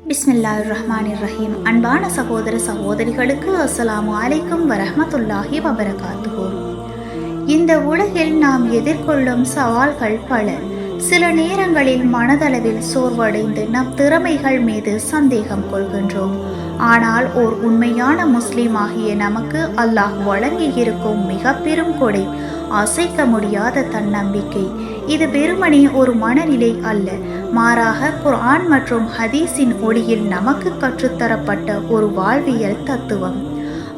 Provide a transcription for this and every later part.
பிஸ்மில்லா ரஹ்மான் ரஹீம் அன்பான சகோதர சகோதரிகளுக்கு அஸ்ஸலாமு அலைக்கும் வரஹ்மத்துல்லாஹி வபரகாத்துஹு. இந்த உலகில் நாம் எதிர்கொள்ளும் சவால்கள் பல. சில நேரங்களில் மனதளவில் சோர்வடைந்து நம் திறமைகள் மீது சந்தேகம் கொள்கின்றோம். ஆனால் ஓர் உண்மையான முஸ்லீம் ஆகிய நமக்கு அல்லாஹ் வழங்கியிருக்கும் மிக பெரும் கொடை அசைக்க முடியாத தன்னம்பிக்கை. இது வெறுமனே ஒரு மனநிலை அல்ல. மாறாக குர்ஆன் மற்றும் ஹதீஸின் ஒளியில் நமக்கு கற்றுத்தரப்பட்ட ஒரு வாழ்வியல் தத்துவம்.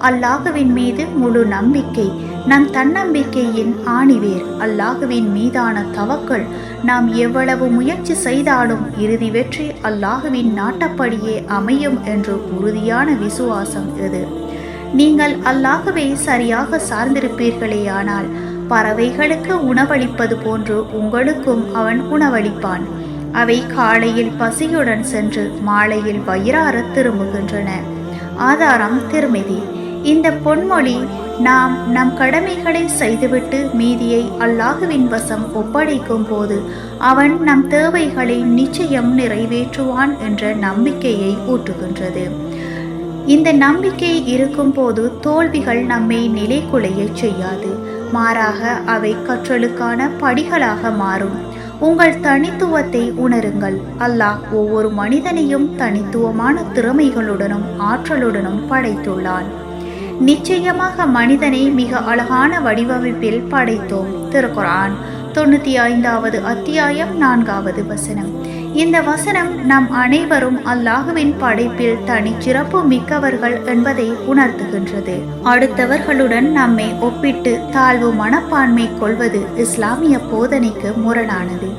அல்லாஹுவின் மீது முழு நம்பிக்கை நம் தன்னம்பிக்கையின் ஆணிவேர். அல்லாஹுவின் மீதான தவக்கள் நாம் எவ்வளவு முயற்சி செய்தாலும் இறுதி வெற்றி அல்லாஹுவின் நாட்டப்படியே அமையும் என்று உறுதியான விசுவாசம் இது. நீங்கள் அல்லாஹுவை சரியாக சார்ந்திருப்பீர்களேயானால் பறவைகளுக்கு உணவளிப்பது போன்று உங்களுக்கும் அவன் உணவளிப்பான். அவை காலையில் பசியுடன் சென்று மாலையில் வயிறார திரும்புகின்றன. ஆதாரம் திருமிதி. இந்த பொன்மொழி நாம் நம் கடமைகளை செய்துவிட்டு மீதியை அல்லாஹுவின் வசம் ஒப்படைக்கும் போது அவன் நம் தேவைகளை நிச்சயம் நிறைவேற்றுவான் என்ற நம்பிக்கையை ஊட்டுகின்றது. இந்த நம்பிக்கை இருக்கும்போது தோல்விகள் நம்மை நிலைக்குலையச் செய்யாது. மாறாக அவை கற்றலுக்கான படிகளாக மாறும். உங்கள் தனித்துவத்தை உணருங்கள். அல்லாஹ் ஒவ்வொரு மனிதனையும் தனித்துவமான திறமைகளுடனும் ஆற்றலுடனும் படைத்துள்ளான். நிச்சயமாக மனிதனை மிக அழகான வடிவமைப்பில் படைத்தோம். திருக்குரான் தொண்ணூற்றி ஐந்தாவது அத்தியாயம் நான்காவது வசனம். இந்த வசனம் நம் அனைவரும் அல்லாஹுவின் படைப்பில் தனிச்சிறப்பு மிக்கவர்கள் என்பதை உணர்த்துகின்றது. அடுத்தவர்களுடன் நம்மை ஒப்பிட்டு தாழ்வு மனப்பான்மை கொள்வது இஸ்லாமிய போதனைக்கு முரணானது.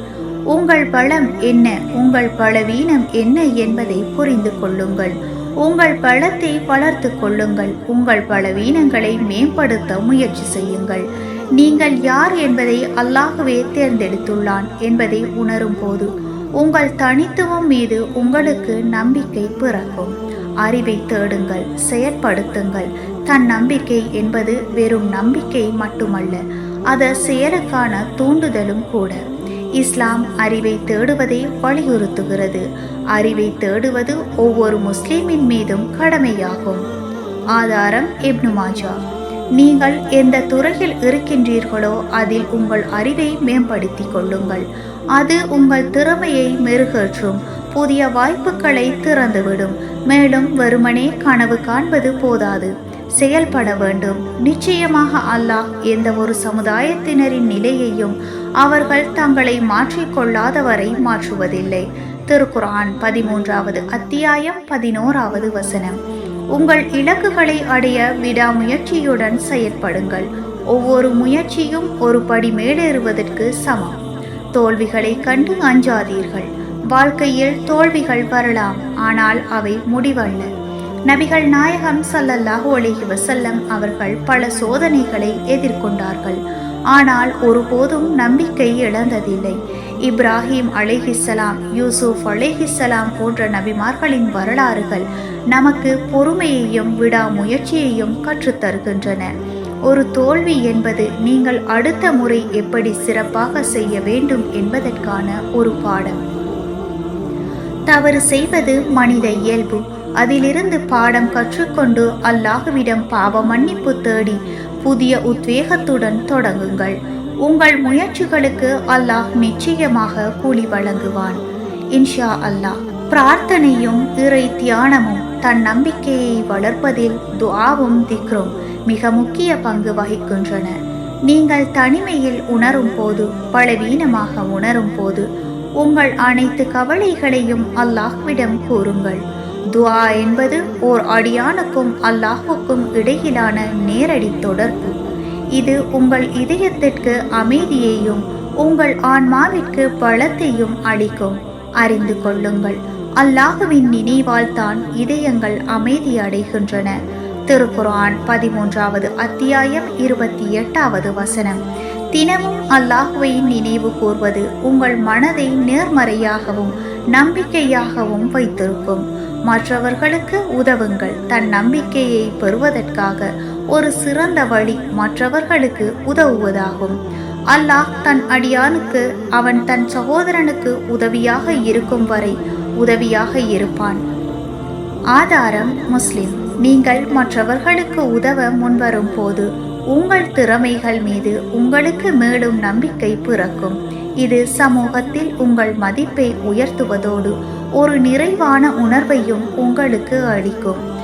உங்கள் பலம் என்ன? உங்கள் பலவீனம் என்ன என்பதை புரிந்து கொள்ளுங்கள். உங்கள் பலத்தை வளர்த்து கொள்ளுங்கள். உங்கள் பலவீனங்களை மேம்படுத்த முயற்சி செய்யுங்கள். நீங்கள் யார் என்பதை அல்லாஹுவே தேர்ந்தெடுத்துள்ளான் என்பதை உணரும் போது உங்கள் தனித்துவம் மீது உங்களுக்கு நம்பிக்கை பிறக்கும். அறிவை தேடுங்கள் செயற்படுத்துங்கள். தன் நம்பிக்கை என்பது வெறும் நம்பிக்கை மட்டுமல்ல அது செயலுக்கான தூண்டுதலும் கூட. இஸ்லாம் அறிவை தேடுவதை வலியுறுத்துகிறது. அறிவை தேடுவது ஒவ்வொரு முஸ்லிமின் மீதும் கடமையாகும். ஆதாரம் இப்னு மாஜா. நீங்கள் எந்த துறையில் இருக்கின்றீர்களோ அதில் உங்கள் அறிவை மேம்படுத்திக் கொள்ளுங்கள். அது உங்கள் திறமையை மெருகேற்றும் புதிய வாய்ப்புகளை திறந்துவிடும். மேலும் வெறுமனே கனவு காண்பது போதாது. செயல்பட வேண்டும். நிச்சயமாக அல்லாஹ் எந்த ஒரு சமுதாயத்தினரின் நிலையையும் அவர்கள் தங்களை மாற்றிக்கொள்ளாதவரை மாற்றுவதில்லை. திருக்குரான் பதிமூன்றாவது அத்தியாயம் பதினோராவது வசனம். உங்கள் இலக்குகளை அடைய விடாமுயற்சியுடன் செயற்படுங்கள். ஒவ்வொரு முயற்சியும் ஒரு படி மேலேறுவதற்கு சமம். தோல்விகளை கண்டு அஞ்சாதீர்கள். வாழ்க்கையில் தோல்விகள் வரலாம் ஆனால் அவை முடிவல்ல. நபிகள் நாயகம் சல்லல்லாஹு அலைஹி வசல்லம் அவர்கள் பல சோதனைகளை எதிர்கொண்டார்கள். ஆனால் ஒருபோதும் நம்பிக்கை இழந்ததில்லை. இப்ராஹிம் அலைஹிஸ்ஸலாம் யூசுப் அலைஹிஸ்ஸலாம் போன்ற நபிமார்களின் வரலாறுகள் நமக்கு பொறுமையையும் விடாமுயற்சியையும் கற்றுத்தருகின்றன ஒரு தோல்வி என்பது நீங்கள் அடுத்த முறை எப்படி சிறப்பாக செய்ய வேண்டும் என்பதற்கான ஒரு பாடம். தவறு செய்வது மனித இயல்பு. அதிலிருந்து பாடம் கற்றுக்கொண்டு அல்லாஹுவிடம் பாவ மன்னிப்பு தேடி புதிய உத்வேகத்துடன் தொடங்குங்கள். உங்கள் முயற்சிகளுக்கு அல்லாஹ் நிச்சயமாக கூலி வழங்குவான். இன்ஷா அல்லாஹ் பிரார்த்தனையும் இறை தியானமும் தன் நம்பிக்கையை வளர்ப்பதில் துஆவும் திக்ரும் மிக முக்கிய பங்கு வகிக்கின்றன. நீங்கள் தனிமையில் உணரும் போது பலவீனமாக உணரும் போது உங்கள் அனைத்து கவலைகளையும் அல்லாஹ்விடம் கூறுங்கள். துவா என்பது ஓர் அடியானுக்கும் அல்லாஹுக்கும் இடையிலான நேரடி தொடர்பு. இது உங்கள் இதயத்திற்கு அமைதியையும் உங்கள் ஆன்மாவிற்கு பலத்தையும் அளிக்கும். அறிந்து கொள்ளுங்கள் அல்லாஹுவின் நினைவால் தான் இதயங்கள் அமைதி அடைகின்றன. திருக்குரான் பதிமூன்றாவது அத்தியாயம் இருபத்தி எட்டாவது வசனம். தினமும் அல்லாஹுவை நினைவு கூர்வது உங்கள் மனதை நேர்மறையாகவும் நம்பிக்கையாகவும் வைத்திருக்கும். மற்றவர்களுக்கு உதவுங்கள். தன் நம்பிக்கையை பெறுவதற்காக ஒரு சிறந்த வழி மற்றவர்களுக்கு உதவுவதாகும். அல்லாஹ் தன் அடியானுக்கு அவன் தன் சகோதரனுக்கு உதவியாக இருக்கும் வரை உதவியாக இருப்பான். ஆதாரம் முஸ்லிம். நீங்கள் மற்றவர்களுக்கு உதவ முன்வரும் போது உங்கள் திறமைகள் மீது உங்களுக்கு மேலும் நம்பிக்கை பிறக்கும். இது சமூகத்தில் உங்கள் மதிப்பை உயர்த்துவதோடு ஒரு நிறைவான உணர்வையும் உங்களுக்கு அளிக்கும்.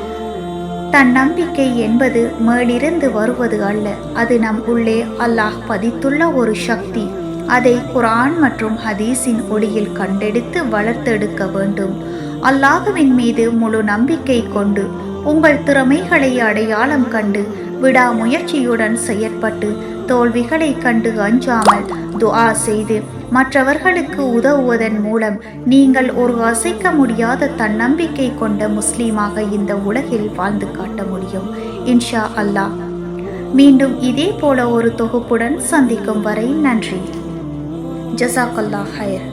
தன்னம்பிக்கை என்பது மேலிருந்து வருவது அல்ல. அது நம் உள்ளே அல்லாஹ் பதித்துள்ள ஒரு சக்தி. அதை குரான் மற்றும் ஹதீஸின் ஒளியில் கண்டெடுத்து வளர்த்தெடுக்க வேண்டும். அல்லாஹுவின் மீது முழு நம்பிக்கை கொண்டு உங்கள் திறமைகளை அடையாளம் கண்டு விடாமுயற்சியுடன் செயற்பட்டு தோல்விகளை கண்டு அஞ்சாமல் துஆ செய்து மற்றவர்களுக்கு உதவுவதன் மூலம் நீங்கள் ஒரு அசைக்க முடியாத தன்னம்பிக்கை கொண்ட முஸ்லீமாக இந்த உலகில் வாழ்ந்து காட்ட முடியும். இன்ஷா அல்லாஹ். மீண்டும் இதே போல ஒரு தொகுப்புடன் சந்திக்கும் வரை நன்றி. ஜசாக்கல்லா ஹயர்